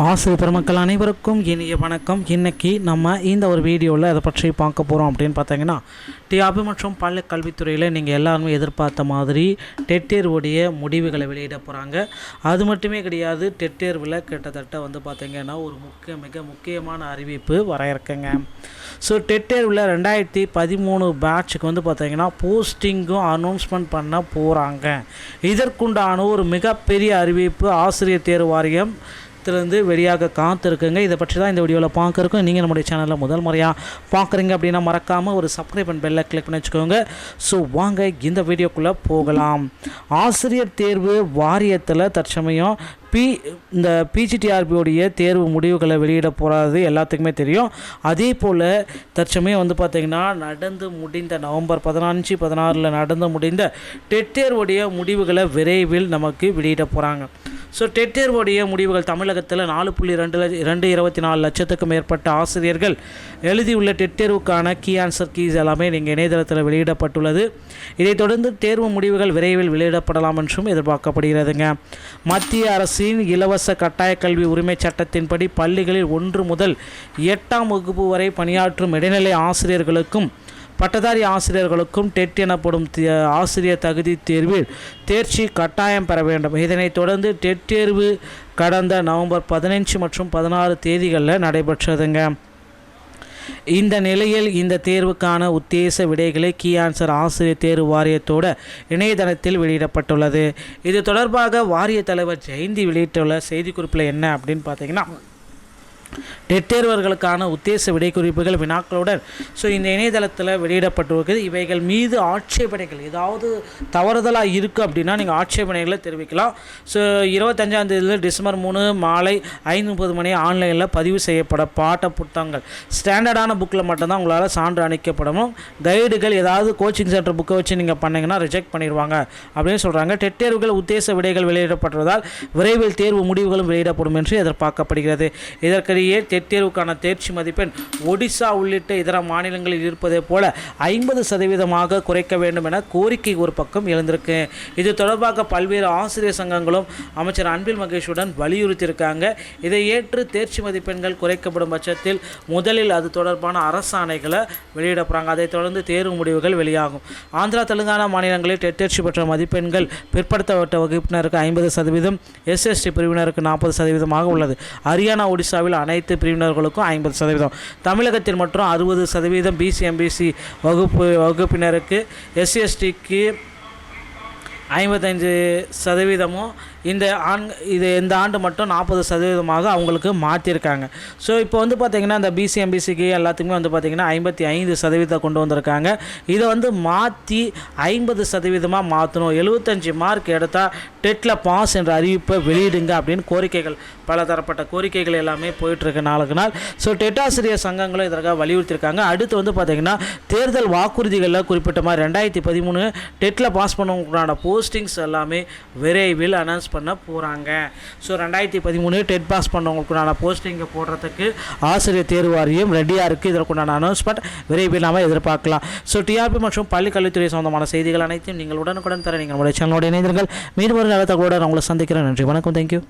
ஆசிரியர் பெருமக்கள் அனைவருக்கும் இனிய வணக்கம். இன்னைக்கு நம்ம இந்த ஒரு வீடியோவில் அதை பற்றி பார்க்க போகிறோம் அப்படின்னு பார்த்தீங்கன்னா டிஆபி மற்றும் பள்ளி கல்வித்துறையில் நீங்கள் எல்லாருமே எதிர்பார்த்த மாதிரி டெட் தேர்வுடைய முடிவுகளை வெளியிட போகிறாங்க அது மட்டுமே கிடையாது டெட் தேர்வில் கிட்டத்தட்ட வந்து பார்த்திங்கன்னா ஒரு முக்கிய மிக முக்கியமான அறிவிப்பு வர இருக்குங்க ஸோ டெட் தேர்வில் ரெண்டாயிரத்தி பதிமூணு பேட்சுக்கு வந்து பார்த்திங்கன்னா போஸ்டிங்கும் அனௌன்ஸ்மெண்ட் பண்ண போகிறாங்க இதற்குண்டான ஒரு மிகப்பெரிய அறிவிப்பு ஆசிரியர் தேர்வு வாரியம் இருந்து வெளியாக காத்திருக்குங்க. இதை பற்றி தான் இந்த வீடியோவில் பார்க்குறக்கும் நீங்கள் நம்முடைய சேனலில் முதல் முறையாக பார்க்குறீங்க அப்படின்னா மறக்காமல் ஒரு சப்ஸ்கிரைப் அண்ட் பெல்லை கிளிக் பண்ணி வச்சுக்கோங்க. ஸோ வாங்க இந்த வீடியோக்குள்ளே போகலாம். ஆசிரியர் தேர்வு வாரியத்தில் தற்சமயம் பி இந்த பிஜிடிஆர்பியோடைய தேர்வு முடிவுகளை வெளியிட போகிறது எல்லாத்துக்குமே தெரியும். அதே போல் தற்சமயம் வந்து பார்த்திங்கன்னா நடந்து முடிந்த நவம்பர் பதினஞ்சு பதினாறில் நடந்து முடிந்த டெட் தேர்வுடைய முடிவுகளை விரைவில் நமக்கு வெளியிட போகிறாங்க ஸோ டெட் தேர்வுடைய முடிவுகள் தமிழகத்தில் நாலு புள்ளி ரெண்டு லட்ச ரெண்டு இருபத்தி நாலு லட்சத்துக்கும் மேற்பட்ட ஆசிரியர்கள் எழுதியுள்ள டெட் தேர்வுக்கான கீ ஆன்சர் கீஸ் எல்லாமே நீங்கள் இணையதளத்தில் வெளியிடப்பட்டுள்ளது. இதைத் தொடர்ந்து தேர்வு முடிவுகள் விரைவில் வெளியிடப்படலாம் என்றும் எதிர்பார்க்கப்படுகிறதுங்க. மத்திய அரசின் இலவச கட்டாய கல்வி உரிமை சட்டத்தின்படி பள்ளிகளில் ஒன்று முதல் எட்டாம் வகுப்பு வரை பணியாற்றும் இடைநிலை ஆசிரியர்களுக்கும் பட்டதாரி ஆசிரியர்களுக்கும் டெட் எனப்படும் ஆசிரியர் தகுதி தேர்வில் தேர்ச்சி கட்டாயம் பெற வேண்டும். இதனைத் தொடர்ந்து டெட் தேர்வு கடந்த நவம்பர் பதினஞ்சு மற்றும் பதினாறு தேதிகளில் நடைபெற்றதுங்க. இந்த நிலையில் இந்த தேர்வுக்கான உத்தேச விடைகளை கீ ஆன்சர் ஆசிரியர் தேர்வு வாரியத்தோட இணையதளத்தில் வெளியிடப்பட்டுள்ளது. இது தொடர்பாக வாரிய தலைவர் ஜெயந்தி வெளியிட்டுள்ள செய்திக்குறிப்பில் என்ன அப்படின்னு பார்த்தீங்கன்னா டெட் தேர்வர்களுக்கான உத்தேச விடைக்குறிப்புகள் வினாக்களுடன் ஸோ இந்த இணையதளத்தில் வெளியிடப்பட்டிருக்கிறது. இவைகள் மீது ஆட்சேபனைகள் ஏதாவது தவறுதலாக இருக்குது அப்படின்னா நீங்கள் ஆட்சேபனைகளை தெரிவிக்கலாம். ஸோ இருபத்தஞ்சாந்தேதியில் டிசம்பர் மூணு மாலை ஐந்து முப்பது மணி ஆன்லைனில் பதிவு செய்யப்பட பாட்ட புத்தகங்கள். ஸ்டாண்டர்டான புக்கில் மட்டும்தான் உங்களால் சான்று அணிக்கப்படணும். கைடுகள் ஏதாவது கோச்சிங் சென்டர் புக்கை வச்சு நீங்கள் பண்ணிங்கன்னா ரிஜெக்ட் பண்ணிடுவாங்க அப்படின்னு சொல்கிறாங்க டெட் தேர்வுகள் உத்தேச விடைகள் வெளியிடப்பட்டதால் விரைவில் தேர்வு முடிவுகளும் வெளியிடப்படும் என்று எதிர்பார்க்கப்படுகிறது. இதற்கு டெட் தேர்வுக்கான தேர்ச்சி மதிப்பெண் ஒடிசா உள்ளிட்ட இதர மாநிலங்களில் இருப்பதை போல ஐம்பது சதவீதமாக குறைக்க வேண்டும் என கோரிக்கை ஒரு பக்கம் எழுந்திருக்கு. இது தொடர்பாக பல்வேறு ஆசிரியர் சங்கங்களும் அமைச்சர் அன்பில் மகேஷுடன் வலியுறுத்தியிருக்காங்க. இதை ஏற்று தேர்ச்சி மதிப்பெண்கள் குறைக்கப்படும் பட்சத்தில் முதலில் அது தொடர்பான அரசாணைகளை வெளியிட போகிறாங்க அதைத் தொடர்ந்து தேர்வு முடிவுகள் வெளியாகும். ஆந்திரா தெலுங்கானா மாநிலங்களில் தேர்ச்சி பெற்ற மதிப்பெண்கள் பிற்படுத்தப்பட்ட வகுப்பினருக்கு ஐம்பது சதவீதம் எஸ்எஸ்டி பிரிவினருக்கு நாற்பது சதவீதமாக உள்ளது. ஹரியானா ஒடிசாவில் அனைத்து பிரிவினர்களுக்கும் ஐம்பது சதவீதம். தமிழகத்தில் மற்றும் அறுபது சதவீதம் பிசிஎம்பிசி வகுப்பு வகுப்பினருக்கு எஸ்சிஎஸ்டிக்கு ஐம்பத்தஞ்சு சதவீதமும் இந்த ஆண் இது இந்த ஆண்டு மட்டும் நாற்பது சதவீதமாக அவங்களுக்கு மாற்றிருக்காங்க ஸோ இப்போ வந்து பார்த்திங்கன்னா இந்த பிசிஎம்பிசிக்கு எல்லாத்துக்குமே வந்து பார்த்திங்கன்னா ஐம்பத்தி ஐந்து சதவீதம் கொண்டு வந்திருக்காங்க. இதை வந்து மாற்றி ஐம்பது சதவீதமாக மாற்றணும் எழுபத்தஞ்சி மார்க் எடுத்தால் டெட்டில் பாஸ் என்ற அறிவிப்பை வெளியிடுங்க அப்படின்னு கோரிக்கைகள் பல தரப்பட்ட கோரிக்கைகள் எல்லாமே போயிட்டுருக்கு நாளுக்கு நாள். ஸோ டெட்டாசிரியர் சங்கங்களும் இதற்காக வலியுறுத்தியிருக்காங்க அடுத்து வந்து பார்த்திங்கன்னா தேர்தல் வாக்குறுதிகளில் குறிப்பிட்ட மாதிரி ரெண்டாயிரத்தி பதிமூணு டெட்டில் பாஸ் பண்ணவங்களுக்கான போஸ்டிங்ஸ் எல்லாமே விரைவில் அனௌன்ஸ் பண்ண போகிறாங்க ஸோ ரெண்டாயிரத்தி பதிமூணு டெட் பாஸ் பண்ணவங்களுக்குண்டான போஸ்டிங்கை போடுறதுக்கு ஆசிரியர் தேர்வு வாரியம் ரெடியாக இருக்குது இதற்குண்டான அனௌன்ஸ்மெண்ட் விரைவில் நாம் எதிர்பார்க்கலாம். ஸோ டிஆர்பி மற்றும் பள்ளிக்கல்வித்துறை சம்பந்தமான சொந்தமான செய்திகள் அனைத்தையும் நீங்கள் உடனுக்குடன் தர நீங்கள் நம்முடைய சேனலோடு இணைந்தீர்கள் மீண்டும் ஒரு நல்ல தகவலோடு நான் உங்களை சந்திக்கிறேன். நன்றி வணக்கம் தேங்க்யூ